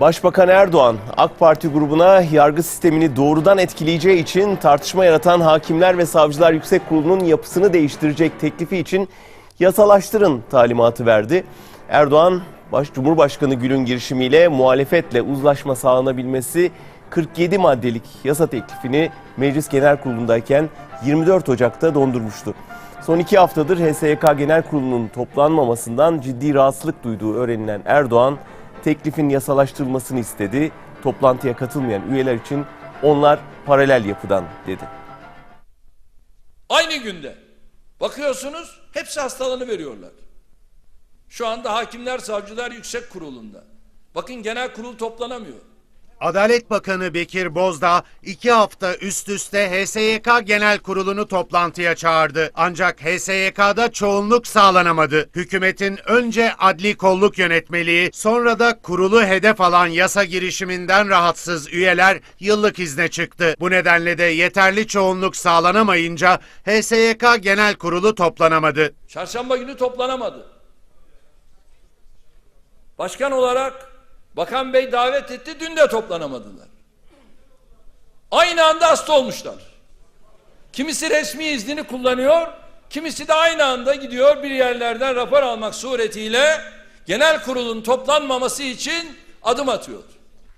Başbakan Erdoğan, AK Parti grubuna yargı sistemini doğrudan etkileyeceği için tartışma yaratan Hakimler ve Savcılar Yüksek Kurulu'nun yapısını değiştirecek teklifi için yasalaştırın talimatı verdi. Erdoğan, Baş Cumhurbaşkanı Gül'ün girişimiyle muhalefetle uzlaşma sağlanabilmesi 47 maddelik yasa teklifini Meclis Genel Kurulu'ndayken 24 Ocak'ta dondurmuştu. Son iki haftadır HSYK Genel Kurulu'nun toplanmamasından ciddi rahatsızlık duyduğu öğrenilen Erdoğan, teklifin yasalaştırılmasını istedi. Toplantıya katılmayan üyeler için onlar paralel yapıdan dedi. Aynı günde bakıyorsunuz hepsi hastalığını veriyorlar. Şu anda Hakimler Savcılar Yüksek Kurulu'nda. Bakın genel kurul toplanamıyor. Adalet Bakanı Bekir Bozdağ iki hafta üst üste HSYK Genel Kurulu'nu toplantıya çağırdı. Ancak HSYK'da çoğunluk sağlanamadı. Hükümetin önce adli kolluk yönetmeliği sonra da kurulu hedef alan yasa girişiminden rahatsız üyeler yıllık izne çıktı. Bu nedenle de yeterli çoğunluk sağlanamayınca HSYK Genel Kurulu toplanamadı. Çarşamba günü toplanamadı. Başkan olarak Bakan Bey davet etti, dün de toplanamadılar. Aynı anda hasta olmuşlar. Kimisi resmi iznini kullanıyor, kimisi de aynı anda gidiyor bir yerlerden rapor almak suretiyle genel kurulun toplanmaması için adım atıyor.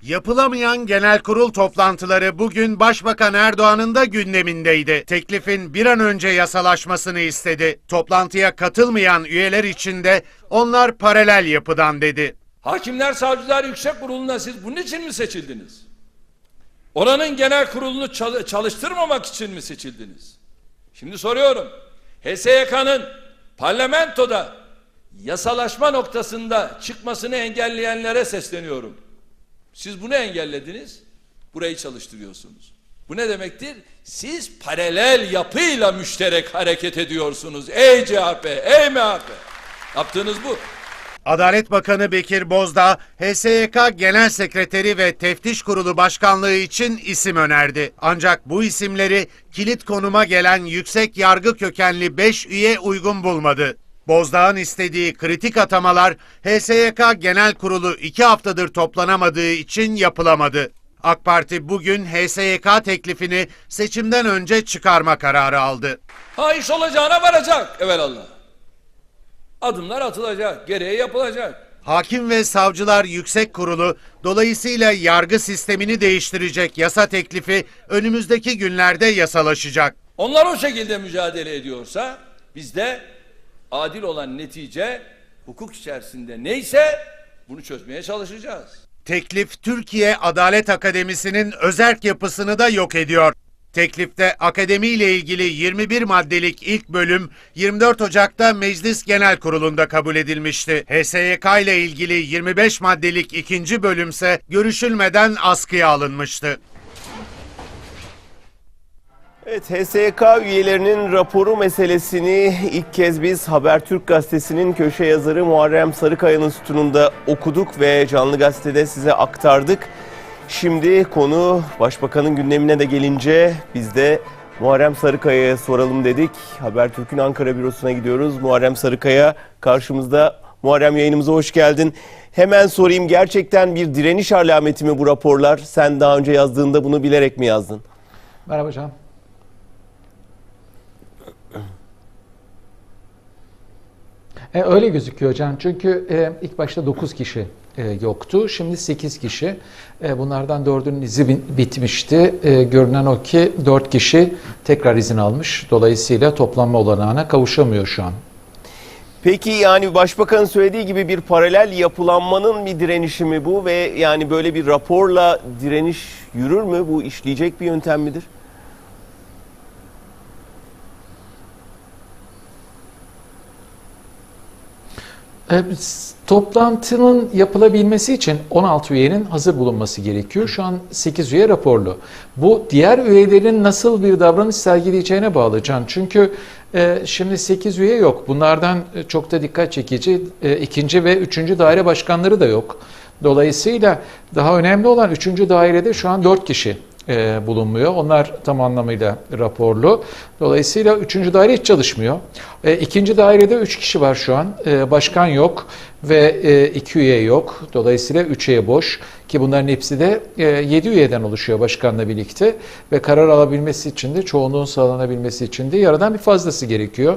Yapılamayan genel kurul toplantıları bugün Başbakan Erdoğan'ın da gündemindeydi. Teklifin bir an önce yasalaşmasını istedi. Toplantıya katılmayan üyeler için de onlar paralel yapıdan dedi. Hakimler Savcılar Yüksek Kurulu'na siz bunun için mi seçildiniz? Oranın genel kurulunu çal- çalıştırmamak için mi seçildiniz? Şimdi soruyorum. HSYK'nın parlamentoda yasalaşma noktasında çıkmasını engelleyenlere sesleniyorum. Siz bunu engellediniz, burayı çalıştırıyorsunuz. Bu ne demektir? Siz paralel yapıyla müşterek hareket ediyorsunuz. Ey CHP, ey MHP. Yaptığınız bu. Adalet Bakanı Bekir Bozdağ, HSYK Genel Sekreteri ve Teftiş Kurulu Başkanlığı için isim önerdi. Ancak bu isimleri kilit konuma gelen yüksek yargı kökenli 5 üye uygun bulmadı. Bozdağ'ın istediği kritik atamalar HSYK Genel Kurulu 2 haftadır toplanamadığı için yapılamadı. AK Parti bugün HSYK teklifini seçimden önce çıkarma kararı aldı. Ha iş olacağına varacak evelallah. Adımlar atılacak, gereği yapılacak. Hakim ve Savcılar Yüksek Kurulu dolayısıyla yargı sistemini değiştirecek yasa teklifi önümüzdeki günlerde yasalaşacak. Onlar o şekilde mücadele ediyorsa biz de adil olan netice hukuk içerisinde neyse bunu çözmeye çalışacağız. Teklif Türkiye Adalet Akademisi'nin özerk yapısını da yok ediyor. Teklifte akademiyle ilgili 21 maddelik ilk bölüm 24 Ocak'ta Meclis Genel Kurulu'nda kabul edilmişti. HSYK ile ilgili 25 maddelik ikinci bölümse görüşülmeden askıya alınmıştı. Evet, HSYK üyelerinin raporu meselesini ilk kez biz Habertürk gazetesinin köşe yazarı Muharrem Sarıkaya'nın sütununda okuduk ve canlı gazetede size aktardık. Şimdi konu Başbakanın gündemine de gelince biz de Muharrem Sarıkaya'ya soralım dedik. Habertürk'ün Ankara bürosuna gidiyoruz. Muharrem Sarıkaya karşımızda. Muharrem yayınımıza hoş geldin. Hemen sorayım gerçekten bir direniş alameti mi bu raporlar? Sen daha önce yazdığında bunu bilerek mi yazdın? Merhaba hocam. E, öyle gözüküyor hocam. Çünkü e, ilk başta 9 kişi yoktu. Şimdi 8 kişi. E, bunlardan 4'ünün izi bitmişti. E, görünen o ki 4 kişi tekrar izin almış. Dolayısıyla toplanma olanağına kavuşamıyor şu an. Peki yani başbakanın söylediği gibi bir paralel yapılanmanın bir direnişi mi bu ve yani böyle bir raporla direniş yürür mü? Bu işleyecek bir yöntem midir? E, Toplantının yapılabilmesi için 16 üyenin hazır bulunması gerekiyor. Şu an 8 üye raporlu. Bu diğer üyelerin nasıl bir davranış sergileyeceğine bağlı Can. Çünkü e, şimdi 8 üye yok. Bunlardan e, çok da dikkat çekici e, ikinci ve üçüncü daire başkanları da yok. Dolayısıyla daha önemli olan üçüncü dairede şu an 4 kişi e, bulunmuyor. Onlar tam anlamıyla raporlu. Dolayısıyla üçüncü daire hiç çalışmıyor. E, ikinci dairede üç kişi var şu an. E, başkan yok. Ve e, iki üye yok. Dolayısıyla üç üye boş ki bunların hepsi de e, yedi üyeden oluşuyor başkanla birlikte ve karar alabilmesi için de çoğunluğun sağlanabilmesi için de yaradan bir fazlası gerekiyor.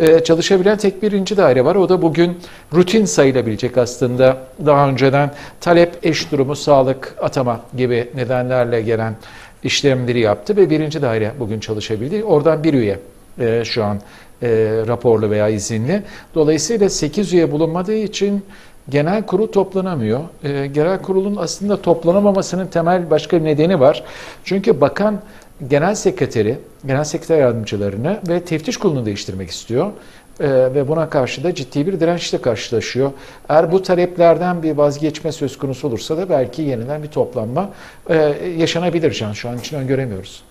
E, çalışabilen tek birinci daire var. O da bugün rutin sayılabilecek aslında daha önceden talep, eş durumu, sağlık, atama gibi nedenlerle gelen işlemleri yaptı ve birinci daire bugün çalışabildi. Oradan bir üye e, şu an e, raporlu veya izinli. Dolayısıyla 8 üye bulunmadığı için genel kurul toplanamıyor. E, genel kurulun aslında toplanamamasının temel başka bir nedeni var. Çünkü bakan genel sekreteri, genel sekreter yardımcılarını ve teftiş kurulunu değiştirmek istiyor. E, ve buna karşı da ciddi bir dirençle karşılaşıyor. Eğer bu taleplerden bir vazgeçme söz konusu olursa da belki yeniden bir toplanma e, yaşanabilir Can. Şu an için öngöremiyoruz.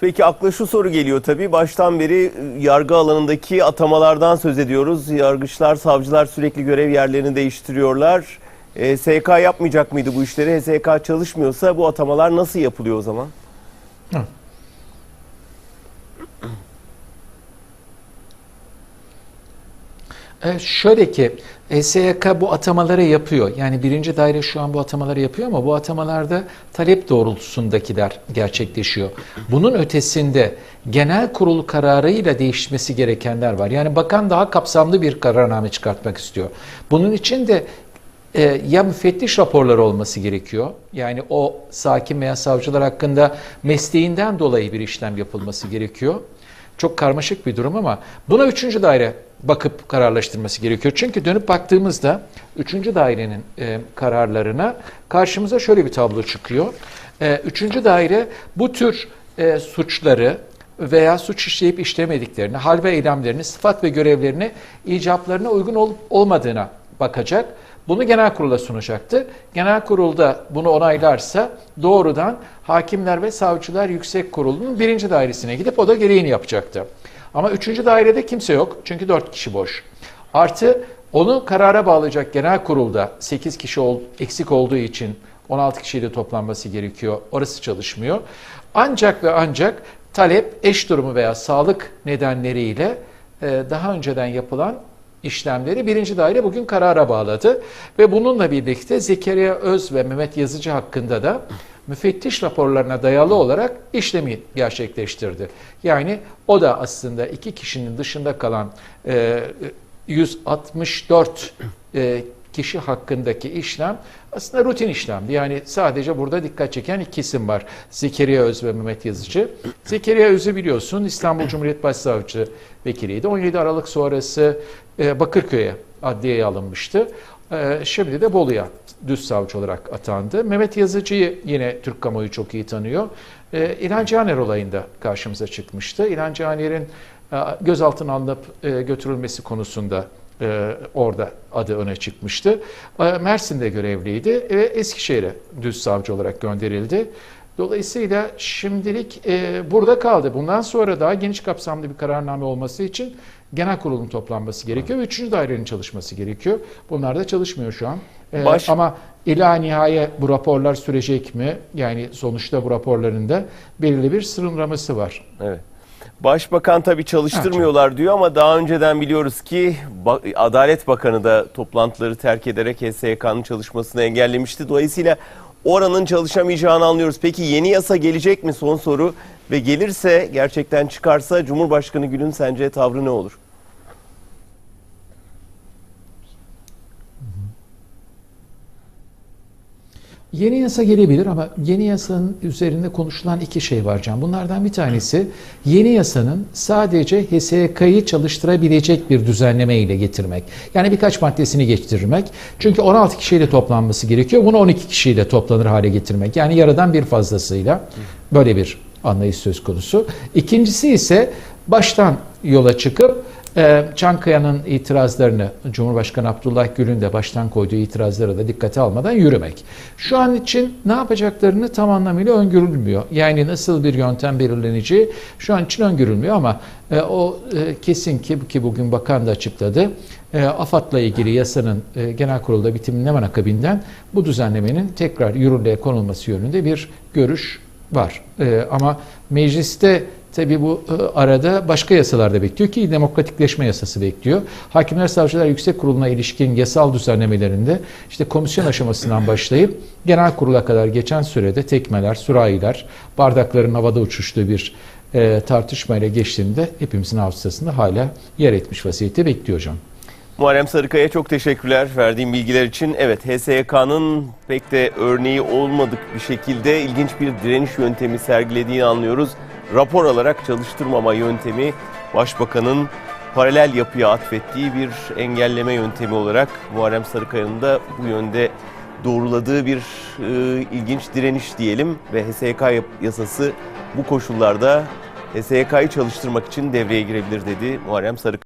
Peki akla şu soru geliyor tabii. Baştan beri e, yargı alanındaki atamalardan söz ediyoruz. Yargıçlar, savcılar sürekli görev yerlerini değiştiriyorlar. E, SK yapmayacak mıydı bu işleri? HSK çalışmıyorsa bu atamalar nasıl yapılıyor o zaman? E, şöyle ki SYK bu atamaları yapıyor. Yani birinci daire şu an bu atamaları yapıyor ama bu atamalarda talep doğrultusundakiler gerçekleşiyor. Bunun ötesinde genel kurul kararıyla değişmesi gerekenler var. Yani bakan daha kapsamlı bir kararname çıkartmak istiyor. Bunun için de e, ya müfettiş raporları olması gerekiyor. Yani o sakin veya savcılar hakkında mesleğinden dolayı bir işlem yapılması gerekiyor. Çok karmaşık bir durum ama buna üçüncü daire bakıp kararlaştırması gerekiyor. Çünkü dönüp baktığımızda üçüncü dairenin e, kararlarına karşımıza şöyle bir tablo çıkıyor. E, üçüncü daire bu tür e, suçları veya suç işleyip işlemediklerini, hal ve eylemlerini, sıfat ve görevlerini icaplarına uygun olup olmadığına bakacak. Bunu genel kurula sunacaktı. Genel kurulda bunu onaylarsa doğrudan Hakimler ve Savcılar Yüksek Kurulu'nun birinci dairesine gidip o da gereğini yapacaktı. Ama üçüncü dairede kimse yok çünkü dört kişi boş. Artı onu karara bağlayacak genel kurulda 8 kişi ol, eksik olduğu için 16 kişiyle toplanması gerekiyor. Orası çalışmıyor. Ancak ve ancak talep eş durumu veya sağlık nedenleriyle e, daha önceden yapılan işlemleri birinci daire bugün karara bağladı. Ve bununla birlikte Zekeriya Öz ve Mehmet Yazıcı hakkında da müfettiş raporlarına dayalı olarak işlemi gerçekleştirdi. Yani o da aslında iki kişinin dışında kalan e, 164 e, kişi hakkındaki işlem aslında rutin işlemdi. Yani sadece burada dikkat çeken iki isim var. Zekeriya Öz ve Mehmet Yazıcı. Zekeriya Öz'ü biliyorsun İstanbul Cumhuriyet Başsavcı vekiliydi. 17 Aralık sonrası e, Bakırköy'e adliyeye alınmıştı. E, şimdi de Bolu'ya düz savcı olarak atandı. Mehmet Yazıcı'yı yine Türk kamuoyu çok iyi tanıyor. E, İlhan Caner olayında karşımıza çıkmıştı. İlhan Caner'in gözaltına alınıp götürülmesi konusunda e, orada adı öne çıkmıştı. E, Mersin'de görevliydi ve Eskişehir'e düz savcı olarak gönderildi. Dolayısıyla şimdilik e, burada kaldı. Bundan sonra daha geniş kapsamlı bir kararname olması için genel kurulun toplanması gerekiyor ve üçüncü dairenin çalışması gerekiyor. Bunlar da çalışmıyor şu an. E, Baş- Ama ila nihaye bu raporlar sürecek mi? Yani sonuçta bu raporların da belirli bir sınırlaması var. Evet. Başbakan tabii çalıştırmıyorlar diyor ama daha önceden biliyoruz ki Adalet Bakanı da toplantıları terk ederek HSYK'nın çalışmasını engellemişti. Dolayısıyla oranın çalışamayacağını anlıyoruz. Peki yeni yasa gelecek mi son soru ve gelirse gerçekten çıkarsa Cumhurbaşkanı Gül'ün sence tavrı ne olur? Yeni yasa gelebilir ama yeni yasanın üzerinde konuşulan iki şey var Can. Bunlardan bir tanesi yeni yasanın sadece HSYK'yı çalıştırabilecek bir düzenleme ile getirmek. Yani birkaç maddesini geçirmek. Çünkü 16 kişiyle toplanması gerekiyor. Bunu 12 kişiyle toplanır hale getirmek. Yani yaradan bir fazlasıyla böyle bir anlayış söz konusu. İkincisi ise baştan yola çıkıp Çankaya'nın itirazlarını, Cumhurbaşkanı Abdullah Gül'ün de baştan koyduğu itirazları da dikkate almadan yürümek. Şu an için ne yapacaklarını tam anlamıyla öngörülmüyor. Yani nasıl bir yöntem belirleneceği şu an için öngörülmüyor ama e, o e, kesin ki ki bugün bakan da açıkladı. E, AFAD'la ilgili yasanın e, genel kurulda bitiminin hemen akabinden bu düzenlemenin tekrar yürürlüğe konulması yönünde bir görüş var. Ee, ama mecliste tabii bu e, arada başka yasalar da bekliyor ki demokratikleşme yasası bekliyor. Hakimler Savcılar Yüksek Kurulu'na ilişkin yasal düzenlemelerinde işte komisyon aşamasından başlayıp genel kurula kadar geçen sürede tekmeler, sürahiler, bardakların havada uçuştuğu bir e, tartışmayla geçtiğinde hepimizin hafızasında hala yer etmiş vaziyette bekliyor hocam. Muharrem Sarıkaya çok teşekkürler verdiğim bilgiler için. Evet HSYK'nın pek de örneği olmadık bir şekilde ilginç bir direniş yöntemi sergilediğini anlıyoruz. Rapor alarak çalıştırmama yöntemi Başbakanın paralel yapıya atfettiği bir engelleme yöntemi olarak Muharrem Sarıkaya'nın da bu yönde doğruladığı bir e, ilginç direniş diyelim ve HSYK yasası bu koşullarda HSYK'yı çalıştırmak için devreye girebilir dedi Muharrem Sarıkaya.